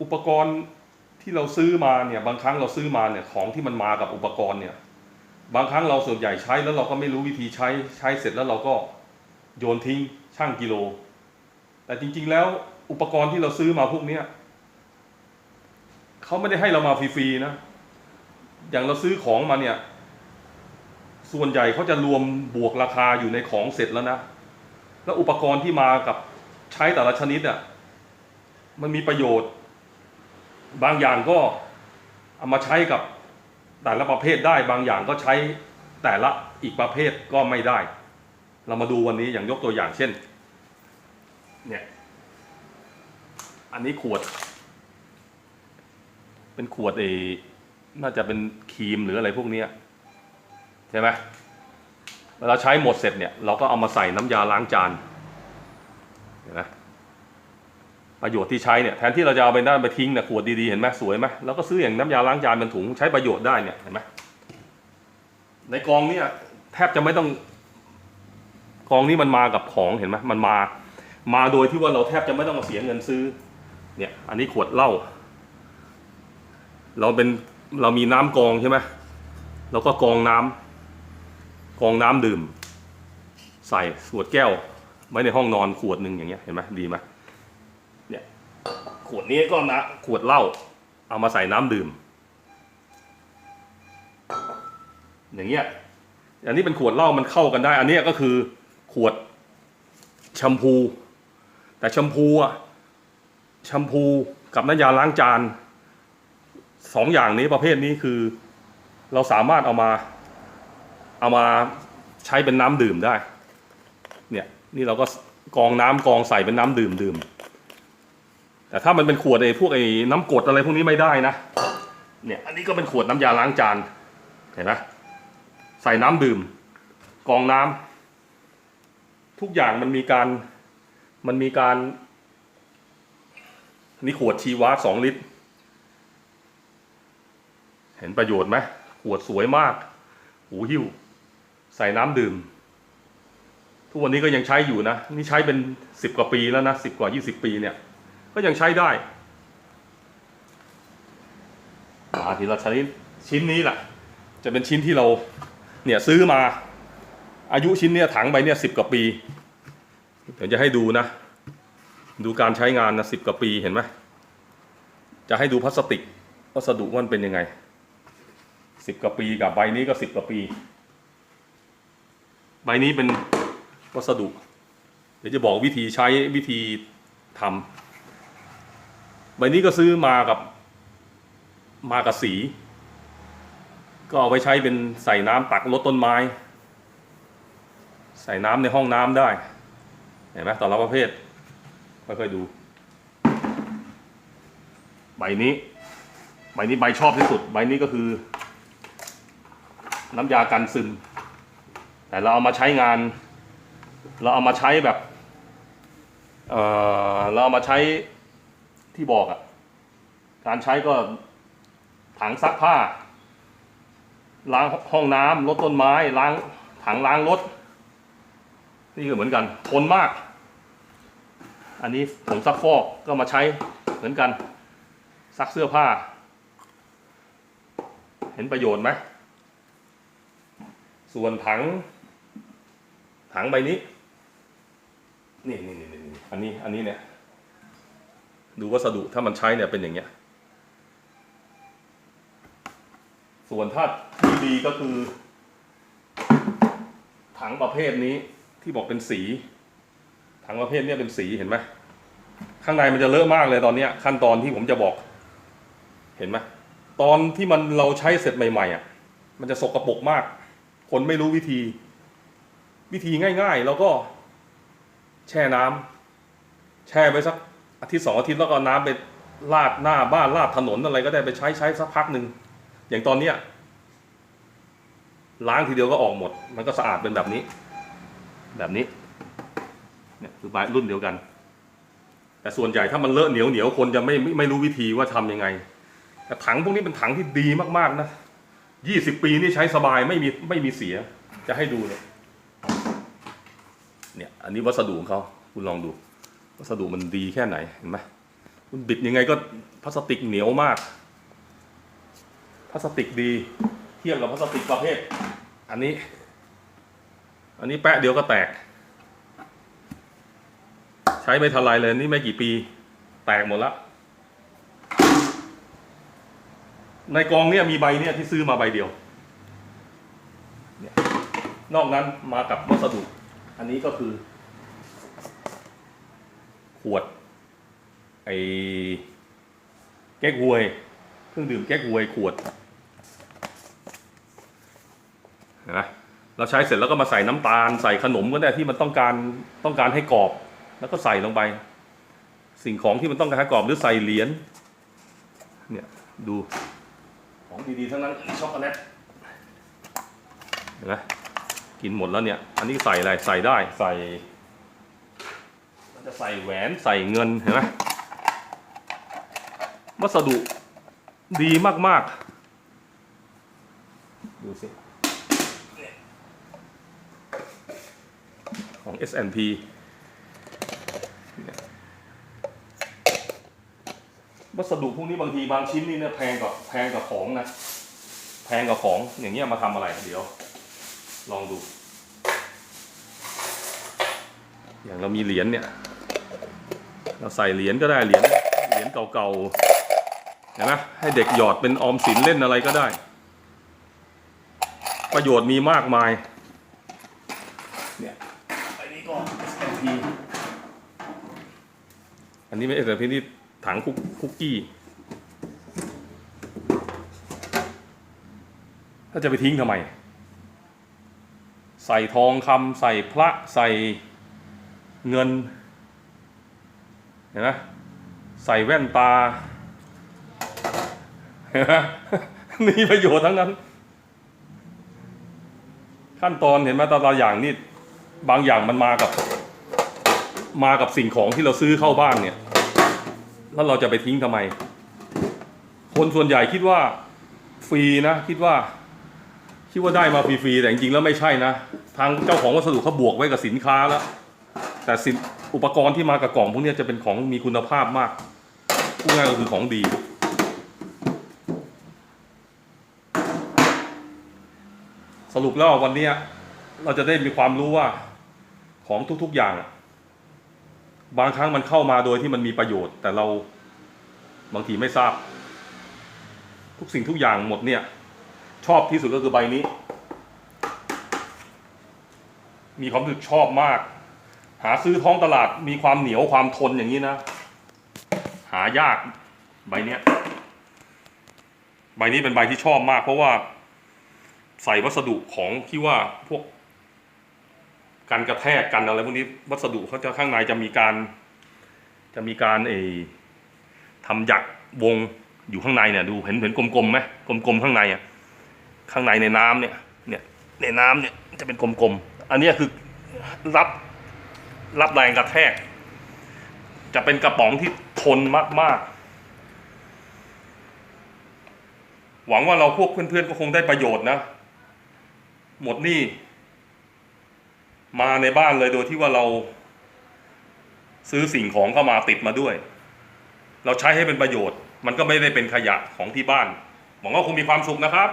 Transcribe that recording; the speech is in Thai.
อุปกรณ์ที่เราซื้อมาเนี่ยบางครั้งเราซื้อมาเนี่ยของที่มันมากับอุปกรณ์เนี่ยบางครั้งเราส่วนใหญ่ใช้แล้วเราก็ไม่รู้วิธีใช้ใช้เสร็จแล้วเราก็โยนทิ้งช่างกิโล แต่จริง ๆ แล้วอุปกรณ์ที่เราซื้อมาพวกเนี้ยเขาไม่ได้ให้เรามาฟรีๆนะ อย่างเราซื้อของมาเนี่ยส่วนใหญ่เขาจะรวมบวกราคาอยู่ในของเสร็จแล้วนะ แล้วอุปกรณ์ที่มากับใช้แต่ละชนิดอะมันมีประโยชน์ บางอย่างก็เอามาใช้กับแต่ละประเภทได้ บางอย่างก็ใช้แต่ละอีกประเภทก็ไม่ได้ เรามาดูวันนี้อย่างยกตัวอย่างเช่น เนี่ย อันนี้ขวด เป็นขวดเอน่าจะเป็นครีมหรืออะไรพวกนี้ใช่ไหมเวลาใช้หมดเสร็จเนี่ย เราก็เอามาใส่น้ำยาล้างจานเห็นไหม ประโยชน์ที่ใช้เนี่ยแทนที่เราจะเอาไปนั่นไปทิ้งเนี่ยขวดดีๆเห็นไหมสวยไหมแล้วก็ซื้ออย่างน้ำยาล้างจานเป็นถุงใช้ประโยชน์ได้เนี่ยเห็นไหมในกองเนี่ยแทบจะไม่ต้องกองนี้มันมากับของเห็นไหมมันมา มาโดยที่ว่าเราแทบจะไม่ต้องมาเสียเงินซื้อ เนี่ย อันนี้ขวดเหล้าเราเป็นเรามีน้ำกองใช่ไหมเราก็กองน้ำกองน้ำดื่ม ใส่ขวดแก้วไว้ในห้องนอนขวดหนึ่งอย่างเงี้ยเห็นไหมดีไหม วดนี้ก็นะขวดเหล้าเอามาใส่น้ำดื่ม อย่างเงี้ยอันนี้เป็นขวดเหล้ามันเข้ากันได้ อันนี้ก็คือขวดแชมพู แต่แชมพูอะแชมพูกับน้ำยาล้างจานสองอย่างนี้ประเภทนี้คือ เราสามารถเอามา เอามาใช้เป็นน้ำดื่มได้ เนี่ย นี่เราก็กองน้ำกองใส่เป็นน้ำดื่มดื่ม แต่ถ้ามันเป็นขวดไอ้พวกไอ้น้ำกรดอะไรพวกนี้ไม่ได้นะ เนี่ย อันนี้ก็เป็นขวดน้ำยาล้างจาน เห็นไหมใส่น้ำดื่ม กองน้ำทุกอย่างมันมีการ มันมีการ นี่ขวดชีวาสองลิตร เห็นประโยชน์ไหมขวดสวยมาก หูหิ้ว ใส่น้ำดื่ม ทุกวันนี้ก็ยังใช้อยู่นะ นี่ใช้เป็นสิบกว่าปีแล้วนะสิบกว่ายี่สิบปีเนี่ย ก็ยังใช้ได้มาทีละชนิดชิ้นนี้แหละจะเป็นชิ้นที่เราเนี่ยซื้อมา อายุชิ้นเนี่ยถังใบเนี่ยสิบกว่าปี เดี๋ยวจะให้ดูนะ ดูการใช้งานนะสิบกว่าปีเห็นไหมจะให้ดูพลาสติกวัสดุว่ามันเป็นยังไงสิบกว่าปีกับใบนี้ก็สิบกว่าปี ใบนี้เป็นวัสดุ เดี๋ยวจะบอกวิธีใช้วิธีทำ ใบนี้ก็ซื้อมากับ มากับสี ก็เอาไปใช้เป็นใส่น้ำตักลดต้นไม้ ใส่น้ำในห้องน้ำได้ เห็นไหมแต่ละประเภทค่อยๆดู ใบนี้ ใบนี้ใบชอบที่สุด ใบนี้ก็คือ น้ำยากันซึม แต่เราเอามาใช้งาน เราเอามาใช้แบบ เออเราเอามาใช้ ที่บอกอะการใช้ก็ถังซักผ้า ล้างห้องน้ำลดต้นไม้ ล้างถังล้างรถ นี่ก็เหมือนกัน ทนมาก อันนี้ผงซักฟอกก็มาใช้เหมือนกัน ซักเสื้อผ้า เห็นประโยชน์ไหม ส่วนถัง ถังใบนี้ นี่นี่นี่อันนี้ อันนี้เนี่ย ดูวัสดุถ้ามันใช้เนี่ยเป็นอย่างเงี้ย ส่วนถ้าที่ดีก็คือ ถังประเภทนี้ที่บอกเป็นสี ถังประเภทนี้เป็นสีเห็นไหมข้างในมันจะเลอะมากเลยตอนเนี้ย ขั้นตอนที่ผมจะบอก เห็นไหมตอนที่มันเราใช้เสร็จใหม่ๆอะ มันจะสกรปรกมาก คนไม่รู้วิธี วิธีง่ายๆ แล้วก็แช่น้ำแช่ไปสัก อาทิตย์สองอาทิตย์แล้วก็น้ำไปลาดหน้าบ้านลาดถนนอะไรก็ได้ไปใช้ใช้สักพักหนึ่งอย่างตอนเนี้ยล้างทีเดียวก็ออกหมด มันก็สะอาดเป็นแบบนี้ แบบนี้เนี่ยคือใบรุ่นเดียวกัน แต่ส่วนใหญ่ถ้ามันเลอะเหนียวเหนียวคนจะไม่ไม่ไม่รู้วิธีว่าทำยังไง แต่ถังพวกนี้เป็นถังที่ดีมากๆนะยี่สิบปีนี่ใช้สบายไม่มีไม่มีเสีย จะให้ดูเลยเนี่ย อันนี้วัสดุของเขาคุณลองดู วัสดุมันดีแค่ไหนเห็นไหมคุณบิดยังไงก็พลาสติกเหนียวมากพลาสติกดี เทียบกับพลาสติกประเภท อันนี้ อันนี้แปะเดียวก็แตก ใช้ไม่ทันไรเลยนี่ไม่กี่ปี แตกหมดละในกองเนี่ยมีใบเนี่ยที่ซื้อมาใบเดียวเนี่ยนอกนั้นมากับวัสดุ อันนี้ก็คือ ขวดไอ้แก๊กฮวย เครื่องดื่มแก๊กฮวยขวดเห็นไหมเราใช้เสร็จแล้วก็มาใส่น้ำตาลใส่ขนมก็ได้ที่มันต้องการต้องการให้กรอบ แล้วก็ใส่ลงไป สิ่งของที่มันต้องการให้กรอบหรือใส่เหรียญเนี่ยดูของดีๆทั้งนั้นช็อกโกแลตเห็นไหมกินหมดแล้วเนี่ย อันนี้ใส่อะไรใส่ได้ใส่ จะใส่แหวนใส่เงินเห็นไหมวัสดุดีมาก ๆ ดูสิ ของ S&P เนี่ยวัสดุพวกนี้บางทีบางชิ้นนี่เนี่ยแพงกว่าแพงกว่าของนะ แพงกว่าของอย่างเงี้ยมาทำอะไรเดี๋ยว ลองดู อย่างเรามีเหรียญเนี่ย เราใส่เหรียญก็ได้เหรียญเหรียญเก่าๆเห็นไหมให้เด็กหยอดเป็นออมสินเล่นอะไรก็ได้ ประโยชน์มีมากมายเนี่ยอันนี้ก็ S&P อันนี้ไม่ S&P นี่ถังคุกกี้ถ้าจะไปทิ้งทำไม ใส่ทองคำใส่พระใส่เงิน เห็นไหมใส่แว่นตาเห็นไหมมีประโยชน์ทั้งนั้น ขั้นตอนเห็นไหมตอนตัวอย่างนี่บางอย่างมันมากับ มากับสิ่งของที่เราซื้อเข้าบ้านเนี่ย แล้วเราจะไปทิ้งทำไม คนส่วนใหญ่คิดว่าฟรีนะคิดว่าคิดว่าได้มาฟรีๆแต่จริงๆแล้วไม่ใช่นะ ทางเจ้าของวัสดุเขาบวกไว้กับสินค้าแล้ว แต่สิน อุปกรณ์ที่มากับกล่องพวกนี้จะเป็นของมีคุณภาพมากพูดง่ายก็คือของดี สรุปแล้ววันนี้เราจะได้มีความรู้ว่าของทุกๆอย่าง บางครั้งมันเข้ามาโดยที่มันมีประโยชน์ แต่เราบางทีไม่ทราบ ทุกสิ่งทุกอย่างหมดเนี่ย ชอบที่สุดก็คือใบนี้ มีความรู้สึกชอบมาก หาซื้อท้องตลาดมีความเหนียวความทนอย่างนี้นะ หายากใบเนี้ย ใบนี้เป็นใบที่ชอบมาก เพราะว่า ใส่วัสดุของที่ว่าพวกการกระแทกกันอะไรพวกนี้วัสดุเขาจะข้างในจะมีการ จะมีการเอทำหยักวงอยู่ข้างในเนี่ยดูเห็นเห็นกลมๆไหมกลมๆข้างในอะข้างในในน้ำเนี่ย เนี่ยในน้ำเนี่ยจะเป็นกลมๆอันนี้คือรับ รับแรงกระแทก จะเป็นกระป๋องที่ทนมาก ๆ หวังว่าเราพวกเพื่อน ๆ ก็คงได้ประโยชน์นะ หมดนี่ มาในบ้านเลยโดยที่ว่าเรา ซื้อสิ่งของเข้ามาติดมาด้วย เราใช้ให้เป็นประโยชน์ มันก็ไม่ได้เป็นขยะของที่บ้าน หวังว่าคงมีความสุขนะครับ